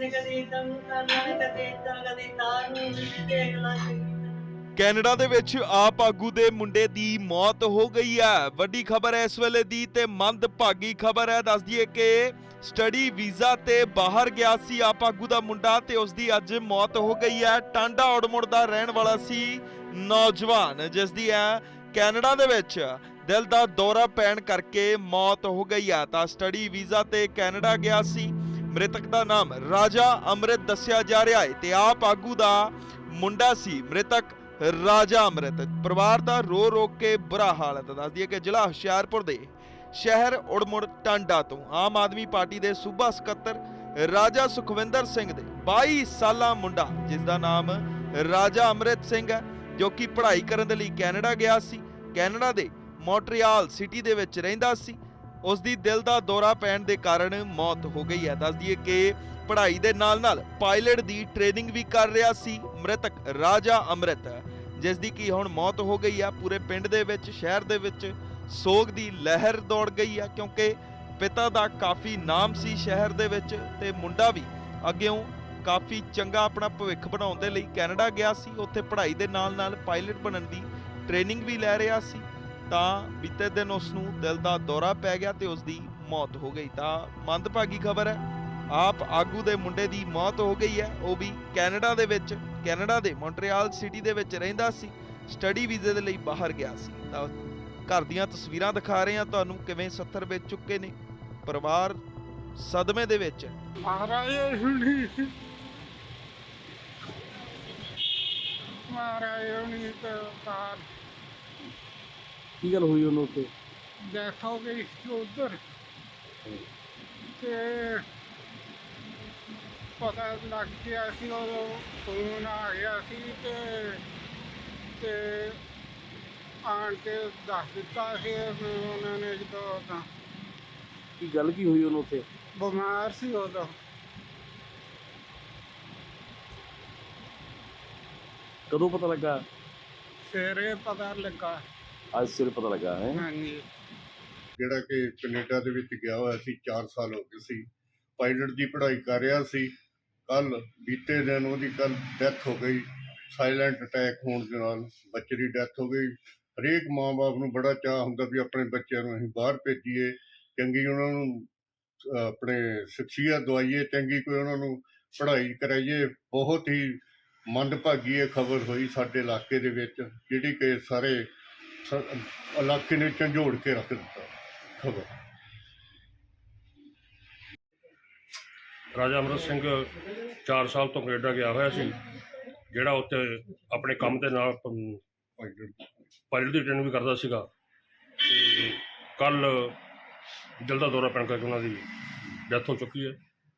ਕਦੇ ਕਦੇ ਇਦਾਂ ਕਰਨਾ ਕਦੇ ਇਦਾਂ ਕਦੇ ਤਾਂ ਨੂੰ ਦੇਖ ਲਾ ਕੈਨੇਡਾ ਦੇ ਵਿੱਚ ਆਪ ਆਗੂ ਦੇ ਮੁੰਡੇ ਦੀ ਮੌਤ ਹੋ ਗਈ ਹੈ। ਵੱਡੀ ਖਬਰ ਹੈ ਇਸ ਵੇਲੇ ਦੀ ਤੇ ਮੰਦਭਾਗੀ ਖਬਰ ਹੈ। ਦੱਸ ਦਈਏ ਕਿ ਸਟੱਡੀ ਵੀਜ਼ਾ ਤੇ ਬਾਹਰ ਗਿਆ ਸੀ ਆਪ ਆਗੂ ਦਾ ਮੁੰਡਾ ਤੇ ਉਸ ਦੀ ਅੱਜ ਮੌਤ ਹੋ ਗਈ ਹੈ। ਟਾਂਡਾ ਔੜਮੁੜ ਦਾ ਰਹਿਣ ਵਾਲਾ ਸੀ ਨੌਜਵਾਨ, ਜਿਸ ਦੀ ਹੈ ਕੈਨੇਡਾ ਦੇ ਵਿੱਚ ਦਿਲ ਦਾ ਦੌਰਾ ਪੈਣ ਕਰਕੇ ਮੌਤ ਹੋ ਗਈ ਹੈ। ਤਾਂ ਸਟੱਡੀ ਵੀਜ਼ਾ ਤੇ ਕੈਨੇਡਾ ਗਿਆ ਸੀ। ਮ੍ਰਿਤਕ ਦਾ ਨਾਮ ਰਾਜਾ ਅੰਮ੍ਰਿਤ ਦੱਸਿਆ ਜਾ ਰਿਹਾ ਹੈ ਤੇ ਆਪ ਆਗੂ ਦਾ ਮੁੰਡਾ ਸੀ ਮ੍ਰਿਤਕ ਰਾਜਾ ਅੰਮ੍ਰਿਤ। ਪਰਿਵਾਰ ਦਾ ਰੋ ਰੋ ਕੇ ਬੁਰਾ ਹਾਲ ਹੈ। ਤਾਂ ਦੱਸ ਦਈਏ ਕਿ ਜ਼ਿਲ੍ਹਾ ਹੁਸ਼ਿਆਰਪੁਰ ਦੇ ਸ਼ਹਿਰ ਉੜਮੁੜ ਟਾਂਡਾ ਤੋਂ ਆਮ ਆਦਮੀ ਪਾਰਟੀ ਦੇ ਸੂਬਾ ਸਕੱਤਰ ਰਾਜਾ ਸੁਖਵਿੰਦਰ ਸਿੰਘ ਦੇ 22 ਸਾਲਾ ਮੁੰਡਾ, ਜਿਸ ਦਾ ਨਾਮ ਰਾਜਾ ਅੰਮ੍ਰਿਤ ਸਿੰਘ ਹੈ, ਜੋ ਕਿ ਪੜ੍ਹਾਈ ਕਰਨ ਦੇ ਲਈ ਕੈਨੇਡਾ ਗਿਆ ਸੀ। ਕੈਨੇਡਾ ਦੇ ਮੌਂਟਰੀਆਲ ਸਿਟੀ ਦੇ ਵਿੱਚ ਰਹਿੰਦਾ ਸੀ। ਉਸ ਦੀ ਦਿਲ ਦਾ ਦੌਰਾ ਪੈਣ ਦੇ ਕਾਰਨ ਮੌਤ ਹੋ ਗਈ ਹੈ। ਦੱਸ ਦਈਏ ਕਿ ਪੜ੍ਹਾਈ ਦੇ ਨਾਲ-ਨਾਲ ਪਾਇਲਟ ਦੀ ਟ੍ਰੇਨਿੰਗ ਵੀ ਕਰ ਰਿਹਾ ਸੀ ਮ੍ਰਿਤਕ ਰਾਜਾ ਅੰਮ੍ਰਿਤ, ਜਿਸ ਦੀ ਕੀ ਹੁਣ ਮੌਤ ਹੋ ਗਈ ਆ ਪੂਰੇ ਪਿੰਡ ਦੇ ਵਿੱਚ, ਸ਼ਹਿਰ ਦੇ ਵਿੱਚ ਸੋਗ ਦੀ ਲਹਿਰ ਦੌੜ ਗਈ ਆ ਕਿਉਂਕਿ ਪਿਤਾ ਦਾ ਕਾਫੀ ਨਾਮ ਸੀ ਸ਼ਹਿਰ ਦੇ ਵਿੱਚ ਤੇ ਮੁੰਡਾ ਵੀ ਅੱਗਿਓਂ ਕਾਫੀ ਚੰਗਾ ਆਪਣਾ ਭਵਿੱਖ ਬਣਾਉਣ ਦੇ ਲਈ ਕੈਨੇਡਾ ਗਿਆ ਸੀ। ਉੱਥੇ ਪੜ੍ਹਾਈ ਦੇ ਨਾਲ-ਨਾਲ ਪਾਇਲਟ ਬਣਨ ਦੀ ਟ੍ਰੇਨਿੰਗ ਵੀ ਲੈ ਰਿਹਾ ਸੀ। ਤਾਂ ਬੀਤੇ ਦਿਨ ਉਸ ਨੂੰ ਦਿਲ ਦਾ ਦੌਰਾ ਪੈ ਗਿਆ ਤੇ ਉਸ ਦੀ ਮੌਤ ਹੋ ਗਈ। ਤਾਂ ਮੰਦਭਾਗੀ ਖਬਰ ਹੈ, ਆਪ ਆਗੂ ਦੇ ਮੁੰਡੇ ਦੀ ਮੌਤ ਹੋ ਗਈ ਹੈ। ਉਹ ਵੀ ਕੈਨੇਡਾ ਦੇ ਵਿੱਚ, ਕੈਨੇਡਾ ਦੇ ਮੌਂਟਰੀਆਲ ਸਿਟੀ ਦੇ ਵਿੱਚ ਰਹਿੰਦਾ ਸੀ, ਸਟੱਡੀ ਵੀਜ਼ੇ ਦੇ ਲਈ ਬਾਹਰ ਗਿਆ ਸੀ। ਤਾਂ ਘਰ ਦੀਆਂ ਤਸਵੀਰਾਂ ਦਿਖਾ ਰਹੇ ਹਾਂ, ਤੁਹਾਨੂੰ ਕਿਵੇਂ 70 ਵਿੱਚ ਚੁੱਕੇ ਨੇ ਪਰਿਵਾਰ ਸਦਮੇ ਦੇ ਵਿੱਚ। ਮਹਾਰਾਜ ਹੁਣੀ ਮਹਾਰਾਜ ਹੁਣੀ ਤੇ ਕੀ ਗੱਲ ਹੋਈ ਉਹਨੂੰ ਉੱਤੇ ਦੇਖੋਗੇ ਉਧਰ। ਤੇ ਪਤਾ ਲੱਗ ਗਿਆ ਸੀ ਉਹ ਫੋਨ ਆ ਗਿਆ ਸੀ ਤੇ ਤੇ ਆਣ ਕੇ ਦੱਸ ਦਿੱਤਾ ਸੀ ਉਹਨਾਂ ਨੇ ਜਦੋਂ ਤਾਂ। ਕੀ ਗੱਲ ਕੀ ਹੋਈ ਉਹਨੂੰ ਉੱਥੇ? ਬਿਮਾਰ ਸੀ ਉਦੋਂ ਕਦੋਂ ਪਤਾ ਲੱਗਾ? ਸਵੇਰੇ ਪਤਾ ਲੱਗਾ। ਅੱਜ ਸਵੇਰੇ ਪਤਾ ਲੱਗਾ ਹੈ? ਹਾਂਜੀ। ਜਿਹੜਾ ਕਿ ਕੈਨੇਡਾ ਦੇ ਵਿੱਚ ਗਿਆ ਹੋਇਆ ਸੀ 4 ਸਾਲ ਹੋ ਗਏ ਸੀ। ਪਾਇਲਟ ਦੀ ਪੜ੍ਹਾਈ ਕਰ ਰਿਹਾ ਸੀ। ਕੱਲ ਬੀਤੇ ਦਿਨ ਉਹਦੀ ਕੱਲ ਡੈਥ ਹੋ ਗਈ। ਸਾਇਲੈਂਟ ਅਟੈਕ ਹੋਣ ਦੇ ਨਾਲ ਬੱਚੇ ਦੀ ਡੈਥ ਹੋ ਗਈ। ਹਰੇਕ ਮਾਂ-ਬਾਪ ਨੂੰ ਬੜਾ ਚਾਹ ਹੁੰਦਾ ਵੀ ਆਪਣੇ ਬੱਚਿਆਂ ਨੂੰ ਅਸੀਂ ਬਾਹਰ ਭੇਜੀਏ। ਚੰਗੀ ਉਹਨਾਂ ਨੂੰ ਆਪਣੇ ਸਿੱਖਿਆ ਦਵਾਈਏ ਚੰਗੀ ਕੋਈ ਉਹਨਾਂ ਨੂੰ ਪੜ੍ਹਾਈ ਕਰਾਈਏ। ਬਹੁਤ ਹੀ ਮੰਦਭਾਗੀ ਇਹ ਖਬਰ ਹੋਈ ਸਾਡੇ ਇਲਾਕੇ ਦੇ ਵਿੱਚ ਜਿਹੜੀ ਕਿ ਸਾਰੇ ਸ- ਇਲਾਕੇ ਨੇ ਝੰਜੋੜ ਕੇ ਰੱਖ ਦਿੱਤਾ। ਖਬਰ। ਰਾਜਾ ਅਮਰਤ ਸਿੰਘ 4 ਸਾਲ ਤੋਂ ਕੈਨੇਡਾ ਗਿਆ ਹੋਇਆ ਸੀ, ਜਿਹੜਾ ਉੱਥੇ ਆਪਣੇ ਕੰਮ ਦੇ ਨਾਲ ਪਾਇਲਟ ਦੀ ਟ੍ਰੇਨਿੰਗ ਵੀ ਕਰਦਾ ਸੀਗਾ। ਤੇ ਕੱਲ ਦਿਲ ਦਾ ਦੌਰਾ ਪੈਣ ਕਰਕੇ ਉਹਨਾਂ ਦੀ ਡੈਥ ਹੋ ਚੁੱਕੀ ਹੈ।